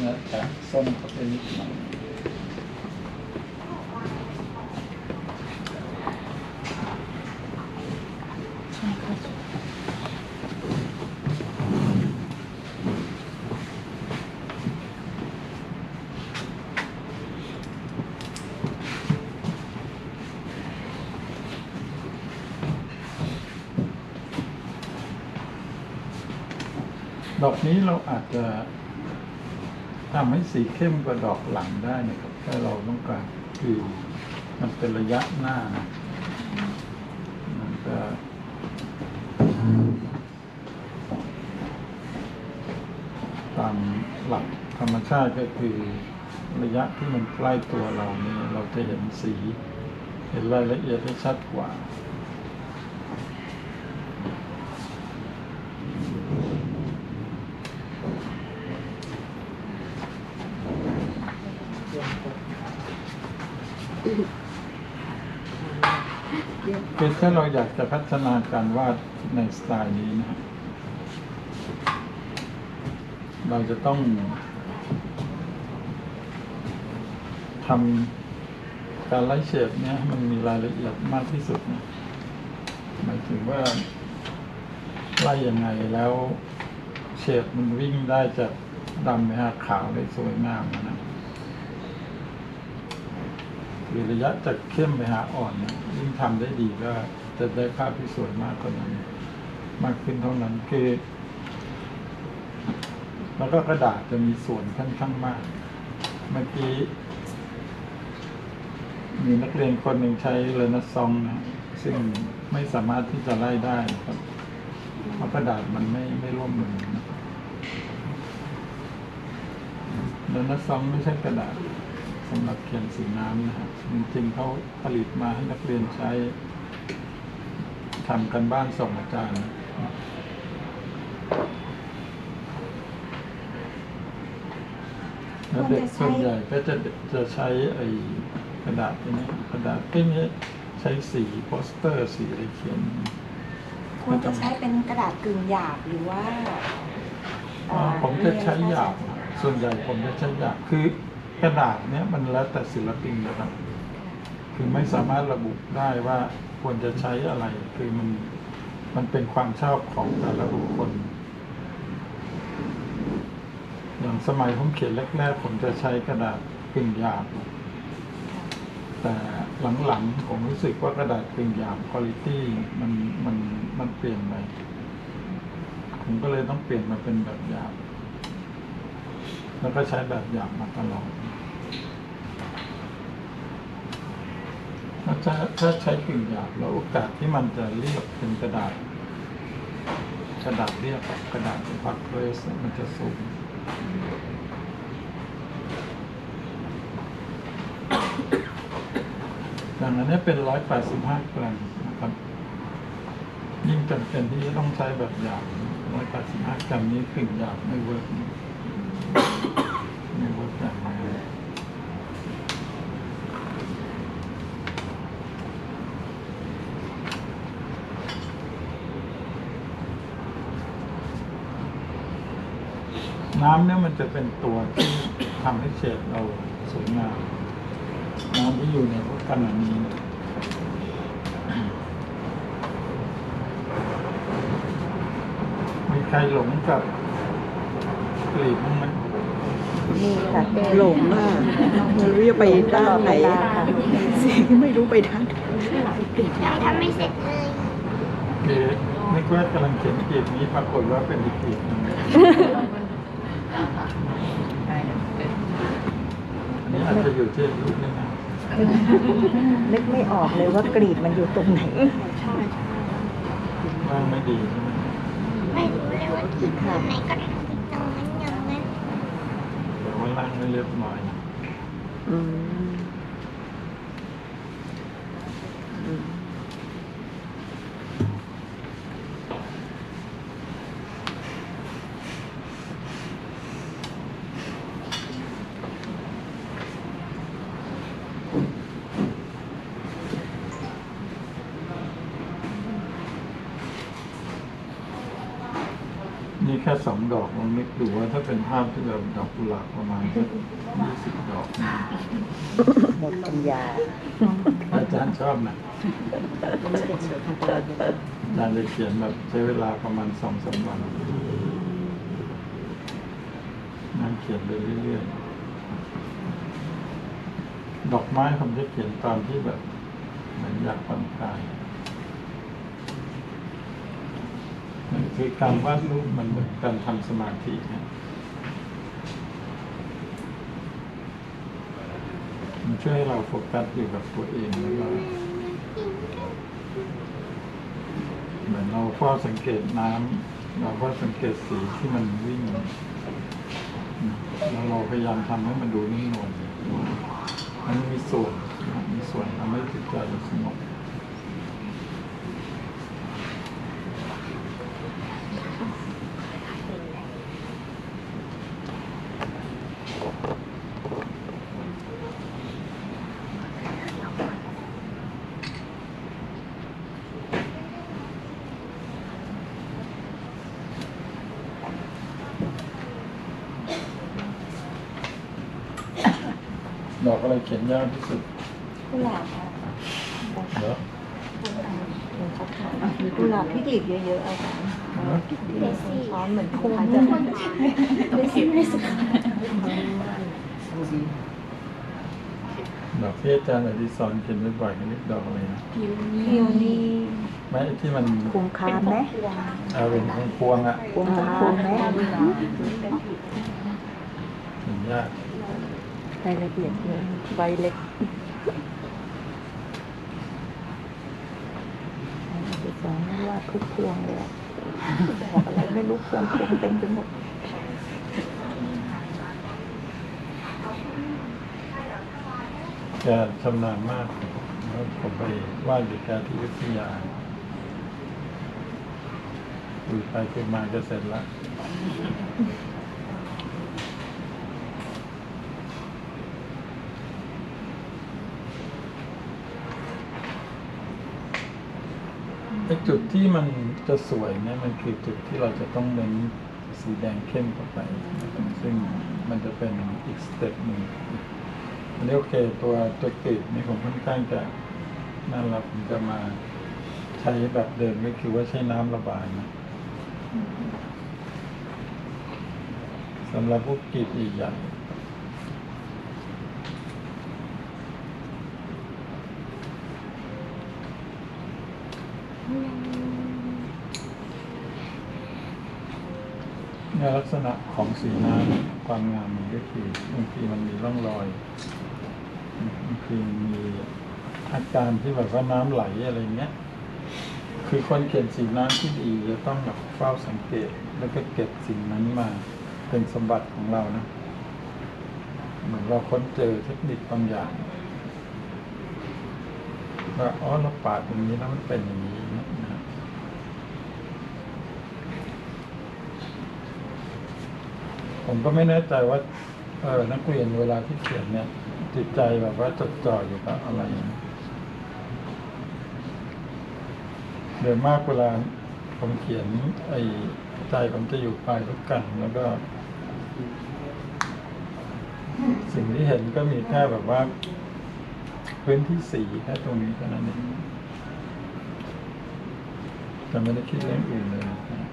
นื้อแกะส้มเข้าไปนิดหน่อยดอกนี้เราอาจจะ ทำให้สีเข้มกว่าดอกหลังได้นะครับถ้าเราต้องการคือมันเป็นระยะหน้านะมันก็ตามหลักธรรมชาติก็คือระยะที่มันใกล้ตัวเราเนี่ยเราจะเห็นสี เห็นรายละเอียดได้ชัดกว่า คือถ้าเราอยากจะพัฒนาการวาดในสไตล์นี้นะเราจะต้องทำการไล่เฉดเนี่ยให้มันมีรายละเอียดมากที่สุดนะหมายถึงว่าไล่ยังไงแล้วเฉดมันวิ่งได้จากดำไปหาขาวได้สวยงามนะ หรือระยะจากเข้มไปหาอ่อนเนี่ยยิ่งทำได้ดีก็จะได้ภาพที่สวยมากกว่านั้น มากขึ้นเท่านั้นคือแล้วก็กระดาษจะมีส่วนค่อนข้างมาก เมื่อกี้มีนักเรียนคนหนึ่งใช้เลนส์ซองนะซึ่งไม่สามารถที่จะไล่ได้ครับเพราะกระดาษมันไม่ไม่ร่วมมือนะเลนส์ซองไม่ใช่กระดาษ สำหรับเขียนสีน้ำนะครับจริงๆเขาผลิตมาให้นักเรียนใช้ทำกันบ้านส่งอาจารย์แล้วเด็กส่วนใหญ่ก็จะจะใช้ไอ้กระดาษตัวนี้กระดาษที่นี้ใช้สีโปสเตอร์สีอะไรเขียนควรจะใช้เป็นกระดาษกึ่งหยาบหรือว่าเอ่อ่าอผมจะใช้หยาบส่วนใหญ่ผมจะใช้หยาบคือ กระดาษเนี้ยมันแล้วแต่ศิลปินนะครับคือไม่สามารถระบุได้ว่าควรจะใช้อะไร คือมันมันเป็นความชอบของแต่ละบุคคล อย่างสมัยผมเขียนแรกๆผมจะใช้กระดาษกึ่งหยาบแต่หลังๆผมรู้สึกว่ากระดาษกึ่งหยาบคุณภาพมันมันมันเปลี่ยนไปผมก็เลยต้องเปลี่ยนมาเป็นแบบหยาบ แล้วก็ใช้แบบหยาบมาตลอดถ้าถ้าใช้กึ่งหยาบแล้วโอกาสที่มันจะเรียบเป็นกระดาษ กระดาษเรียบกับกระดาษเป็นพักเพรสมันจะสูงอย่างอันนี้เป็นร้อยแปดสิบห้ากรัมนะครับ ยิ่งจำเป็นที่จะต้องใช้แบบหยาบร้อยแปดสิบห้ากรัมนี้กึ่งหยาบไม่เวิร์ก น้ำเนี่ยมันจะเป็นตัวที่ทำให้เฉดเราสวยงามน้ำที่อยู่ในพวกขนนี้เนี่ยมีใครหลงกับกลีบบ้างไหม นี่ค่ะหลงอะไม่รู้จะไปด้านไหนเสียงไม่รู้ไปทางไหนทำไม่เสร็จเลยคือนึกว่ากำลังเขียนกลีบนี้ปรากฏว่าเป็นอีกกลีบหนึงอันนี้อาจจะอยู่ที่อายุนี่นะนึกไม่ออกเลยว่ากรีดมันอยู่ตรงไหนว่างไม่ดีใช่ไหมไม่รู้เลยว่าที่ตรงไหนก็ทำเป็นตรงนั้นอย่างนั้น เดี๋ยวว่า ล่างไม่เรียบร้อยอืม ค่ค่สองดอกลองนึกดูว่าถ้าเป็นภาพที่แบบดอกกุหลาบประมาณสักยี่สิบดอก หมดปัญญาอาจารย์ชอบนะอาจารย์จะเขียนแบบใช้เวลาประมาณสองสามวันนั่งเขียนไปเรื่อยๆ ดอกไม้ผมจะเขียนตอนที่แบบเหมือนอยากผ่อนคลายมัน คือการวาดรูปมันเหมือนการทำสมาธินะมันช่วยให้เราโฟกัสอยู่กับตัวเองแล้วก็เหมือนเราเฝ้าสังเกตน้ำเราเฝ้าสังเกตสีที่มันวิ่งแล้วเราพยายามทำให้มันดูนิ่งนวลมันมีส่วนมีส่วนทำให้จิตใจเราสงบ ดอกอะไรเขียนยากที่สุดกุหลาบค่ะเหรอกุหลาบที่กลีบเยอะๆอาจารย์เหรอซ้อนเหมือนคงจะไม่ซิไม่สุดดอกที่อาจารย์อดิศรเขียนบ่อยๆก็เรียกดอกอะไรนะพิวนี่ไม่ไอ้ที่มันคุมคามไหมเอาเป็นพวงๆอะคุมคามไหมเขียนยาก รายละเอียดเยอะใบเล็กสอนวาทุกพวงเลยอะบอกอะไรไม่รู้พวงพวงเต็มไปหมดแกชำนาญมากแล้วผมไปว่าดอยู่แกที่วิทยาคุยไปคุยมาก็เสร็จละ ไอ้จุดที่มันจะสวยเนี่ยมันคือจุดที่เราจะต้องเน้นสีแดงเข้มเข้าไป ซึ่งมันจะเป็นอีกสเต็ปหนึ่งอันนี้โอเคตัวตัวกรีดนี่ผมค่อนข้างจะนั่นละผมจะมาใช้แบบเดิมก็คือว่าใช้น้ำระบายนะสำหรับพวกกรีดใหญ่ เนี่ยลักษณะของสีน้ำความงามมันก็คือบางทีมันมีร่องรอยบางทีมีอาการที่แบบว่าน้ำไหลอะไรเงี้ย คือคนเขียนสีน้ำที่ดีจะต้องแบบเฝ้าสังเกต แล้วก็เก็บสิ่งนั้นมาเป็นสมบัติของเรานะ เหมือนเราค้นเจอเทคนิคบางอย่างว่าอ๋อเราปาดอย่างนี้แล้วมันเป็นอย่างนี้นะนะ ผมก็ไม่แน่ใจว่าเออนักเรียนเวลาที่เขียนเนี่ย จิตใจแบบว่าจดจ่ออยู่กับอะไรนะโดยมากเวลาผมเขียน ไอ้ใจผมจะอยู่ปลายลูกกัน แล้วก็ สิ่งที่เห็นก็มีแค่แบบว่า พื้นที่สีแค่ตรงนี้เท่านั้นเองจะไม่ได้คิดเรื่องอื่นเลยนะ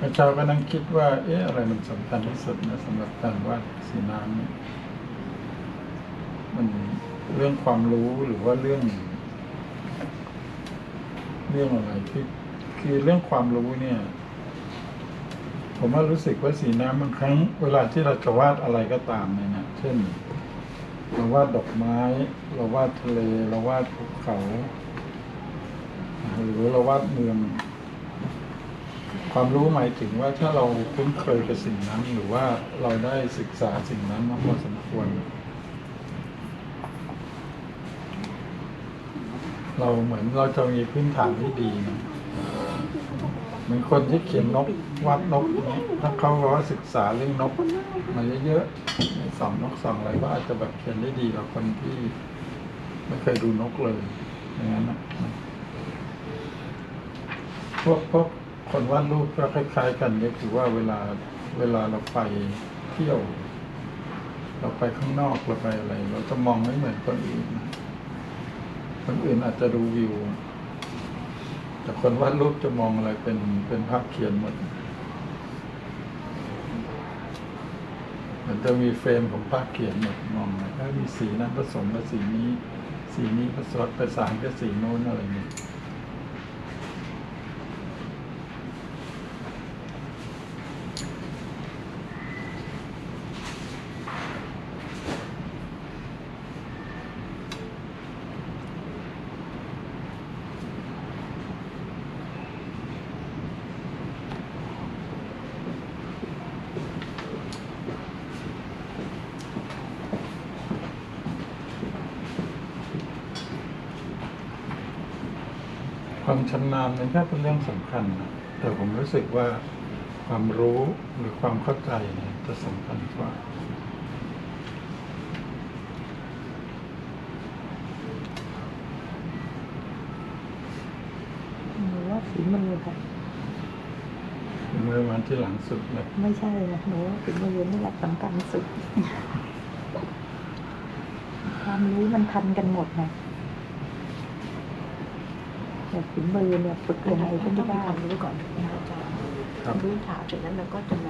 พระเจ้าก็นั่งคิดว่า เอ๊ะอะไรมันสำคัญที่สุดนะสำหรับการวาดสีน้ำเนี่ยมันเรื่องความรู้หรือว่าเรื่อง เรื่องอะไรที่คือเรื่องความรู้เนี่ย ผมว่ารู้สึกว่าสีน้ำบางครั้ง เวลาที่เราจะวาดอะไรก็ตามเนี่ยนะเช่น เราวาดดอกไม้ เราวาดทะเล เราวาดภูเขาหรือเราวาดเมือง ความรู้หมายถึงว่าถ้าเราคุ้นเคยกับสิ่งนั้น หรือว่าเราได้ศึกษาสิ่งนั้นมาพอสมควร เราเหมือนเราจะมีพื้นฐานที่ดีนะเหมือนคนที่เขียนนกวาดนกอย่างนี้ถ้าเขาบอกว่าศึกษาเรื่องนกมาเยอะๆสองนกสองอะไรก็อาจจะแบบเขียนได้ดีกว่าคนที่ไม่เคยดูนกเลยอย่างนั้นนะพวกพวก คนวาดรูปก็คล้ายๆกันก็คือว่าเวลาเวลาเราไปเที่ยว เราไปข้างนอกเราไปอะไร เราจะมองไม่เหมือนคนอื่นคนอื่นอาจจะดูวิว แต่คนวาดรูปจะมองอะไรเป็นเป็นภาพเขียนหมดมันจะมีเฟรมของภาพเขียนหมดมองเลยถ้ามีสีนั้นผสมกับสีนี้ สีนี้ผสมประสานกับสีโน้นอะไรอย่างเงี้ย ความชำนาญมันก็เป็นเรื่องสำคัญนะแต่ผมรู้สึกว่าความรู้หรือความเข้าใจเนี่ยจะสำคัญกว่าหนูว่าฝีมือค่ะเมื่อวันที่หลังสุดเลยไม่ใช่นะหนูว่าฝีมือนี่แหละสำคัญสุด ความรู้มันทันกันหมดนะแต่ ฝีมือเนี่ยฝึกยังไงก็ต้องมีไม่ได้ความรู้ก่อนถูกไหมคะอาจารย์ครับรู้ฐานจากนั้นเราก็จะมา